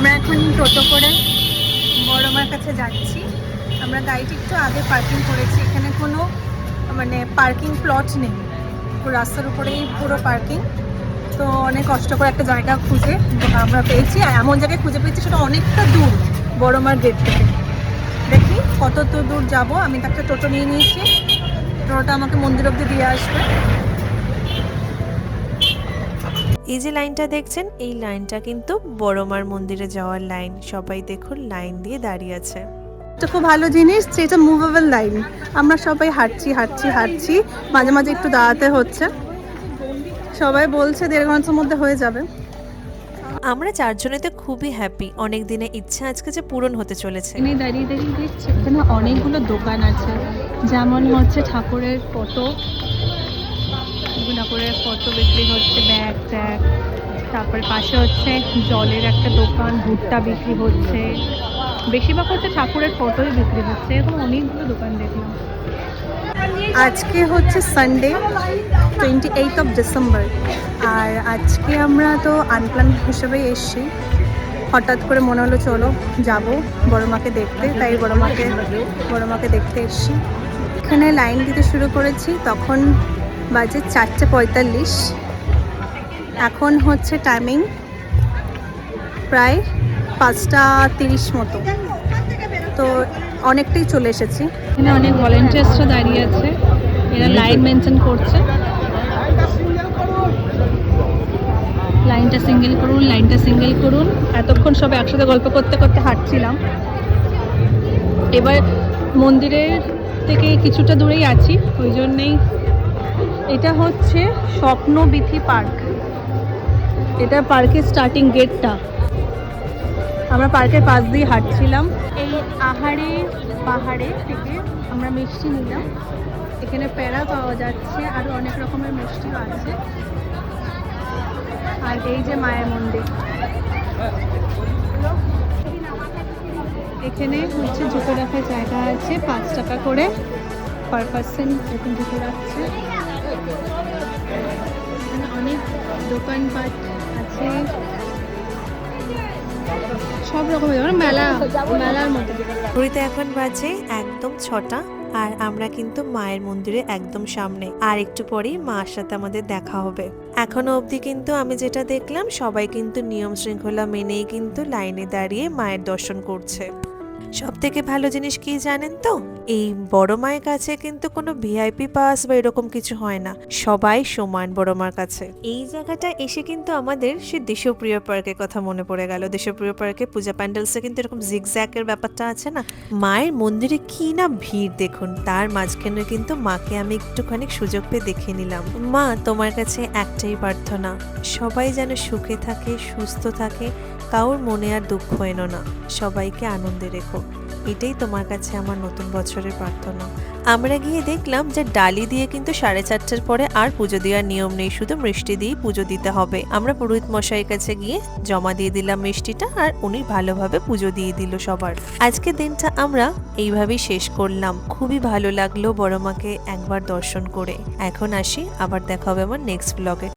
আমরা এখন টোটো করে বড়মার কাছে যাচ্ছি। আমরা গাড়িটি একটু আগে পার্কিং করেছি। এখানে কোনো মানে পার্কিং প্লট নেই। রাস্তার উপরেই পুরো পার্কিং তো অনেক কষ্ট করে একটা জায়গা খুঁজে আমরা পেয়েছি। আর এমন জায়গায় খুঁজে পেয়েছি সেটা অনেকটা দূর বড়মার গেট থেকে। দেখি কত দূর যাব। আমি একটা টোটো নিয়ে নিয়েছি। টোটোটা আমাকে মন্দির অব্দি দিয়ে আসবে। এই যে লাইনটা দেখছেন এই লাইনটা কিন্তু বড়মার মন্দিরে যাওয়ার লাইন। সবাই দেখুন লাইন দিয়ে দাঁড়িয়ে আছে। এটা খুব ভালো জিনিস যে এটা মুভেবল লাইন আমরা সবাই হাঁটছি হাঁটছি হাঁটছি মাঝে মাঝে একটু দাঁড়াতে হচ্ছে। সবাই বলছে দেড় ঘণ্টার মধ্যে হয়ে যাবে। আমরা চারজনেতে খুবই হ্যাপি অনেক দিনে ইচ্ছা আজকে যে পূরণ হতে চলেছে। এখানে দাঁড়িয়ে দাঁড়িয়ে দেখছি এখানে অনেকগুলো দোকান আছে। যেমন হচ্ছে ঠাকুরের ফটো। ঠাকুরের ফটো বিক্রি হচ্ছে, ব্যাগ ট্যাগ তারপর পাশে হচ্ছে জলের একটা দোকান, ভুট্টা বিক্রি হচ্ছে। বেশিরভাগ হচ্ছে ঠাকুরের ফটোই বিক্রি হচ্ছে, এরকম অনেকগুলো দোকান দেখলাম। আজকে হচ্ছে Sunday twenty eight of December আর আজকে আমরা তো আনপ্লান হিসেবে এসছি। হঠাৎ করে মনে হলো, চলো যাব বড় মাকে দেখতে। তাই বড় মাকে বড় মাকে দেখতে এসছি। এখানে লাইন দিতে শুরু করেছি, তখন বাজে চারটে পঁয়তাল্লিশ। এখন হচ্ছে টাইমিং প্রায় পাঁচটা তিরিশ মতো। তো অনেকটাই চলে এসেছি। এখানে অনেক ভলেন্টিয়ার্সরা দাঁড়িয়ে আছে। এরা লাইন মেনটেন করছে। লাইনটা সিঙ্গেল করুন লাইনটা সিঙ্গেল করুন। এতক্ষণ সব একসাথে গল্প করতে করতে হাঁটছিলাম। এবার মন্দিরের থেকে কিছুটা দূরেই আছি ওই জন্যেই এটা হচ্ছে স্বপ্নবিথি পার্ক। এটা পার্কের স্টার্টিং গেটটা আমরা পার্কের পাশ দিয়ে হাঁটছিলাম। এই আহারে পাহাড়ে থেকে আমরা মিষ্টি নিলাম। এখানে প্যারা পাওয়া যাচ্ছে আরও অনেক রকমের মিষ্টিও আছে। আর এই যে মায়ের মন্দির। এখানে হচ্ছে জুতো রাখার জায়গা আছে, পাঁচ টাকা করে। পার পার্সেন্ট এরকম জুতো রাখছে। অনেক দোকানপাট আছে। সব রকমের মেলা, মেলার মতো। ঘড়িতে এখন বাজে একদম ছটা, আর আমরা কিন্তু মায়ের মন্দিরে একদম সামনে। আর একটু পরেই মার সাথে আমাদের দেখা হবে। এখনও অবধি কিন্তু আমি যেটা দেখলাম, সবাই কিন্তু নিয়ম শৃঙ্খলা মেনেই কিন্তু লাইনে দাঁড়িয়ে মায়ের দর্শন করছে। সব থেকে ভালো জিনিস কি জানেন তো? এই বড় মায়ের কাছে কিন্তু কোনো ভিআইপি পাস বা এরকম কিছু হয় না। সবাই সমান বড় মার কাছে। এই জায়গাটা এসে কিন্তু আমাদের সে দেশপ্রিয় পার্কের কথা মনে পড়ে গেল। দেশপ্রিয় পার্কে পূজা প্যান্ডেলসে কিন্তু এরকম জিগজ্যাকের ব্যাপারটা আছে না? মায়ের মন্দিরে কি না ভিড় দেখুন। তার মাঝখানে কিন্তু মাকে আমি একটুখানি সুযোগ পেয়ে দেখে নিলাম। মা, তোমার কাছে একটাই প্রার্থনা, সবাই যেন সুখে থাকে, সুস্থ থাকে কাউর মনে আর দুঃখ এনো না। সবাইকে আনন্দে রেখো। এটাই তোমার কাছে আমার নতুন বছরের প্রার্থনা। আমরা গিয়ে দেখলাম যে ডালি দিয়ে কিন্তু সাড়ে চারটার পরে আর পুজো দেওয়ার নিয়ম নেই, শুধু মিষ্টি দিয়েই পুজো দিতে হবে। আমরা পুরোহিত মশাইয়ের কাছে গিয়ে জমা দিয়ে দিলাম মিষ্টিটা আর উনি ভালোভাবে পুজো দিয়ে দিল সবার। আজকের দিনটা আমরা এইভাবেই শেষ করলাম। খুবই ভালো লাগল বড় মাকে একবার দর্শন করে। এখন আসি, আবার দেখা হবে আমার নেক্সট ব্লগে